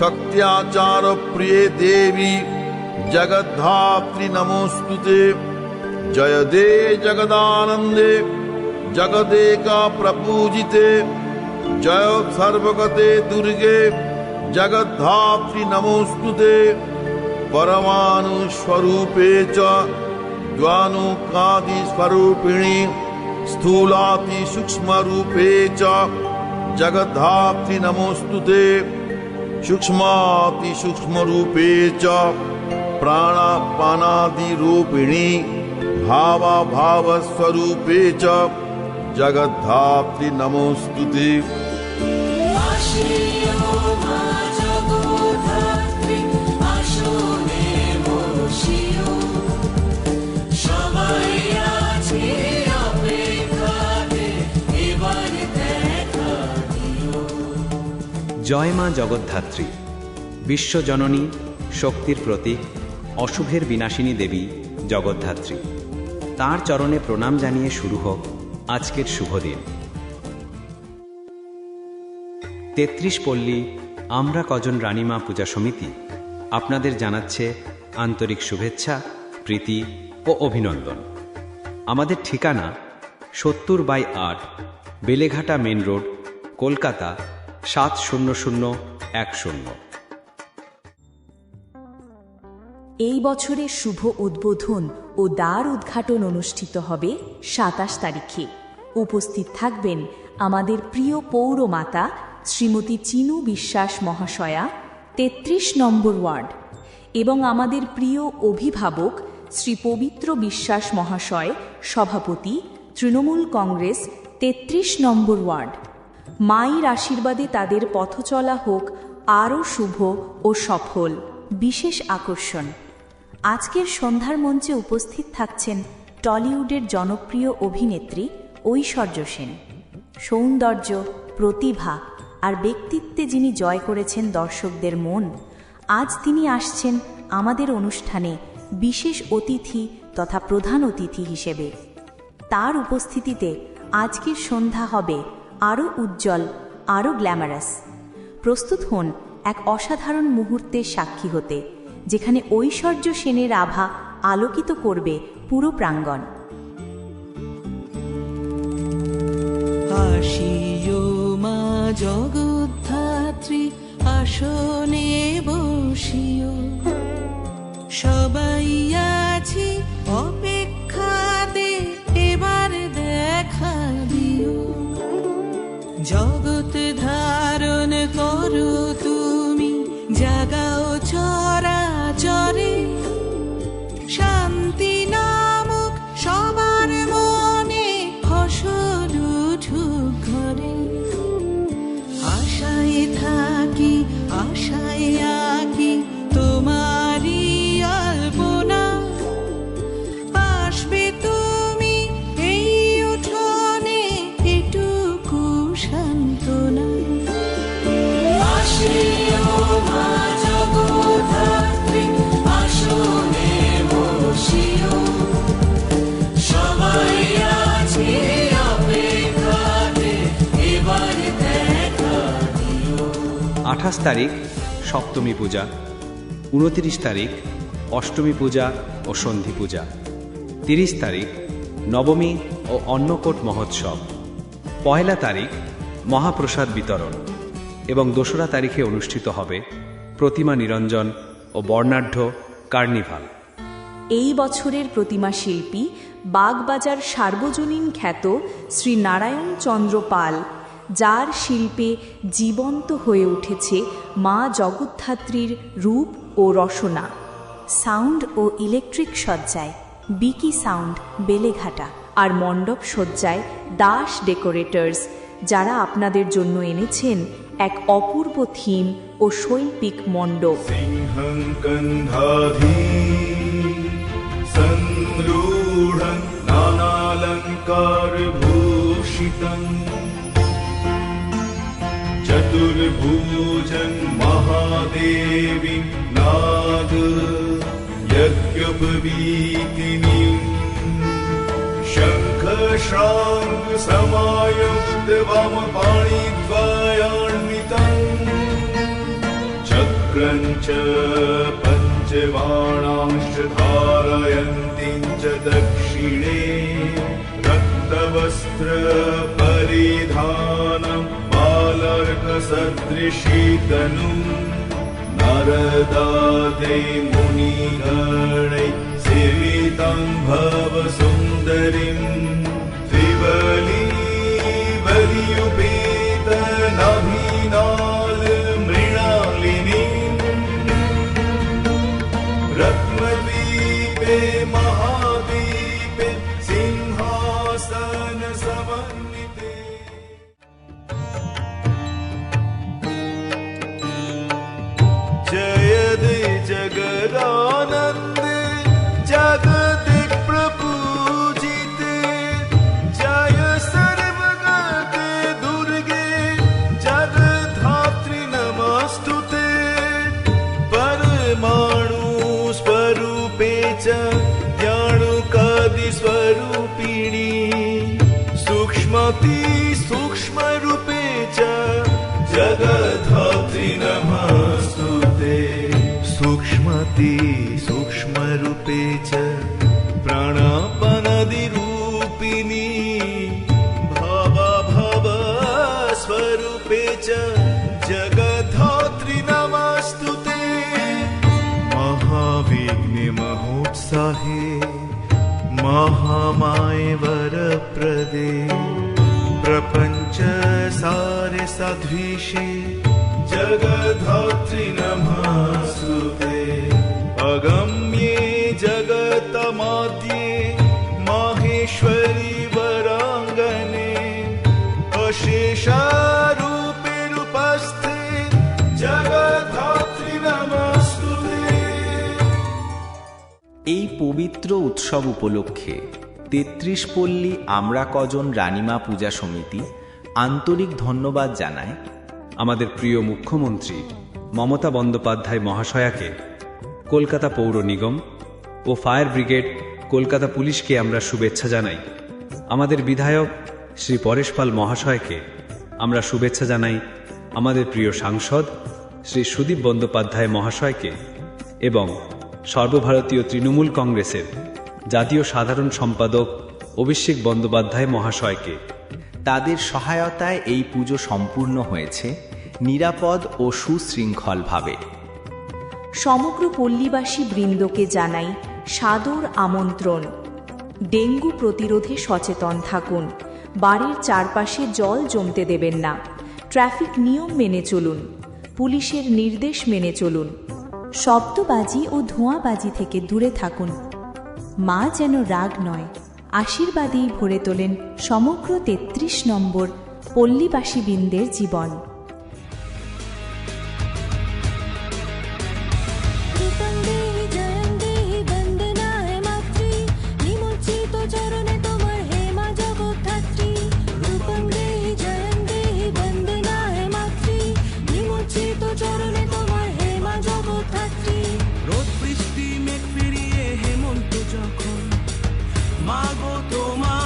शक्त्याचार प्रिय देवी जगद्धात्री नमोस्तु ते। जय दे जगदानंदे जगदेका प्रपूजिते। जय सर्वगते दुर्गे जगद्धात्री नमोस्तु ते। परमाणुस्वरूपे च द्वानुकादिस्वरूपिणी स्थूलाति सूक्ष्मरूपे च जगद्धात्री नमोस्तु ते सूक्ष्माति सूक्ष्मरूपे च प्राणापानादिरूपिणी भावाभावस्वरूपे च जगद्धात्री नमोस्तु ते জয় মা জগদ্ধাত্রী। বিশ্বজননী শক্তির প্রতীক, অশুভের বিনাশিনী দেবী জগদ্ধাত্রী। তার চরণে প্রণাম জানিয়ে শুরু হোক আজকের শুভ দিন। তেত্রিশ পল্লী, আমরা কজন রানীমা পূজা সমিতি? আপনাদের জানাচ্ছে আন্তরিক শুভেচ্ছা, প্রীতি ও অভিনন্দন। আমাদের ঠিকানা সত্তর বাই আট, বেলেঘাটা মেন রোড, কলকাতা সাত শূন্য শূন্য এক শূন্য। এই বছরের শুভ উদ্বোধন ও দ্বার উদ্ঘাটন অনুষ্ঠিত হবে সাতাশ তারিখে। উপস্থিত থাকবেন আমাদের প্রিয় পৌরমাতা শ্রীমতী চিনু বিশ্বাস মহাশয়া, তেত্রিশ নম্বর ওয়ার্ড, এবং আমাদের প্রিয় অভিভাবক শ্রী পবিত্র বিশ্বাস মহাশয়, সভাপতি, তৃণমূল কংগ্রেস, তেত্রিশ নম্বর ওয়ার্ড। মায়ের আশীর্বাদে তাদের পথচলা হোক আরও শুভ ও সফল। বিশেষ আকর্ষণ। আজকের সন্ধ্যার মঞ্চে উপস্থিত থাকছেন টলিউডের জনপ্রিয় অভিনেত্রী ঐশ্বর্য সেন। সৌন্দর্য, প্রতিভা আর ব্যক্তিত্বে যিনি জয় করেছেন দর্শকদের মন, আজ তিনি আসছেন আমাদের অনুষ্ঠানে বিশেষ অতিথি তথা প্রধান অতিথি হিসেবে। তার উপস্থিতিতে আজকের সন্ধ্যা হবে আরও উজ্জ্বল, আরও গ্ল্যামারাস। প্রস্তুত হন এক অসাধারণ মুহূর্তের সাক্ষী হতে, যেখানে ঐশ্বর্য সেনের আভা আলোকিত করবে পুরো প্রাঙ্গণ। জগদ্ধাত্রী, আসনে বসিও। সবাই আঠাশ তারিখ সপ্তমী পূজা, উনতিরিশ তারিখ অষ্টমী পূজা ও সন্ধি পূজা, তিরিশ তারিখ নবমী ও অন্নকোট মহোৎসব, পয়লা তারিখ মহাপ্রসাদ বিতরণ এবং দোসরা তারিখে অনুষ্ঠিত হবে প্রতিমা নিরঞ্জন ও বর্ণাঢ্য কার্নিভাল। এই বছরের প্রতিমা শিল্পী বাগবাজার সার্বজনীন খ্যাত শ্রী নারায়ণ চন্দ্র পাল যার শিল্পে জীবন্ত হয়ে উঠেছে মা জগদ্ধাত্রীর রূপ ও রসনা। সাউন্ড ও ইলেকট্রিক সজ্জায়, বিকি সাউন্ড, বেলেঘাটা আর মণ্ডপ সজ্জায় দাস ডেকোরেটার্স, যারা আপনাদের জন্য এনেছেন এক অপূর্ব থিম ও শৈল্পিক মণ্ডপ। নানালঙ্কার ভূষিতম भोजन् महादेवी यज्ञुपवीतिनि। शकशाङ् चक्रम् च पञ्चबाणांश्च धारयन्ति च दक्षिणे रक्तवस्त्र सदृशी तनु नरदा ते मुनिगणे सीमितम् भव सुन्दरिम्बल जगधात्री नमस्तु ते सूक्ष्मति सूक्ष्मरूपे च प्राणापनदिरूपिणी भव स्वरूपे च जगधात्री नमस्तु ते महाविघ्ने महोत्साहे महामाय वरप्रदे प्रपञ्च सारे साध्वीषे जगधात्री नमस्तुते अगम्ये जगतमाद्ये माहेश्वरी वराङ्गने अशेषारूपे रूपस्थे जगधात्री नमस्तुते এই পবিত্র উৎসব উপলক্ষে তেত্রিশ পল্লী আমরা কজন রানিমা পূজা সমিতি আন্তরিক ধন্যবাদ জানায়। আমাদের প্রিয় মুখ্যমন্ত্রী মমতা বন্দ্যোপাধ্যায় মহাশয়াকে, কলকাতা পৌর নিগম ও ফায়ার ব্রিগেড, কলকাতা পুলিশকে আমরা শুভেচ্ছা জানাই। আমাদের বিধায়ক শ্রী পরেশ পাল মহাশয়কে আমরা শুভেচ্ছা জানাই। আমাদের প্রিয় সাংসদ শ্রী সুদীপ বন্দ্যোপাধ্যায় মহাশয়কে এবং সর্বভারতীয় তৃণমূল কংগ্রেসের জাতীয় সাধারণ সম্পাদক অভিষেক বন্দ্যোপাধ্যায় মহাশয়কে। তাদের সহায়তায় এই পুজো সম্পূর্ণ হয়েছে নিরাপদ ও সুশৃঙ্খলভাবে। সমগ্র পল্লীবাসী বৃন্দকে জানাই সাদর আমন্ত্রণ। ডেঙ্গু প্রতিরোধে সচেতন থাকুন। বাড়ির চারপাশে জল জমতে দেবেন না। ট্রাফিক নিয়ম মেনে চলুন। পুলিশের নির্দেশ মেনে চলুন। শব্দবাজি ও ধোঁয়াবাজি থেকে দূরে থাকুন। মা যেন রাগ নয় আশীর্বাদেই ভরে তোলেন সমগ্র তেত্রিশ নম্বর পল্লীবাসীবৃন্দের জীবন। me agotó más.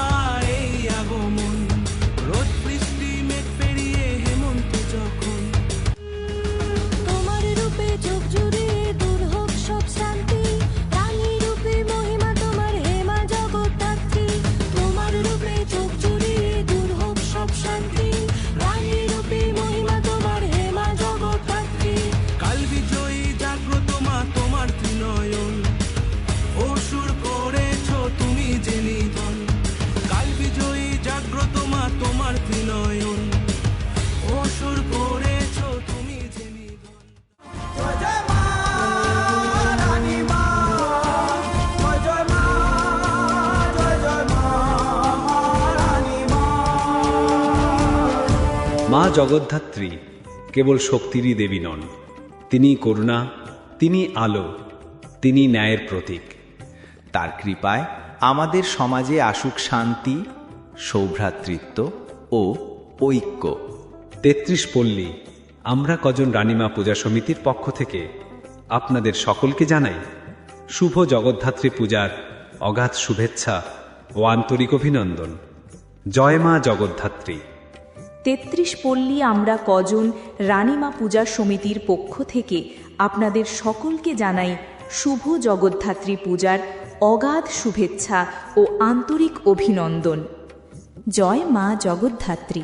মা জগদ্ধাত্রী কেবল শক্তিরই দেবী নন। তিনি করুণা, তিনি আলো, তিনি ন্যায়ের প্রতীক। তার কৃপায় আমাদের সমাজে আসুক শান্তি, সৌভ্রাতৃত্ব ও ঐক্য। তেত্রিশ পল্লী, আমরা কজন রানীমা পূজা সমিতির পক্ষ থেকে আপনাদের সকলকে জানাই, শুভ জগদ্ধাত্রী পূজার অগাধ শুভেচ্ছা ও আন্তরিক অভিনন্দন। জয় মা জগদ্ধাত্রী। তেত্রিশ পল্লী আমরা কজন রানীমা পূজা সমিতির পক্ষ থেকে আপনাদের সকলকে জানাই শুভ জগদ্ধাত্রী পূজার অগাধ শুভেচ্ছা ও আন্তরিক অভিনন্দন। জয় মা জগদ্ধাত্রী।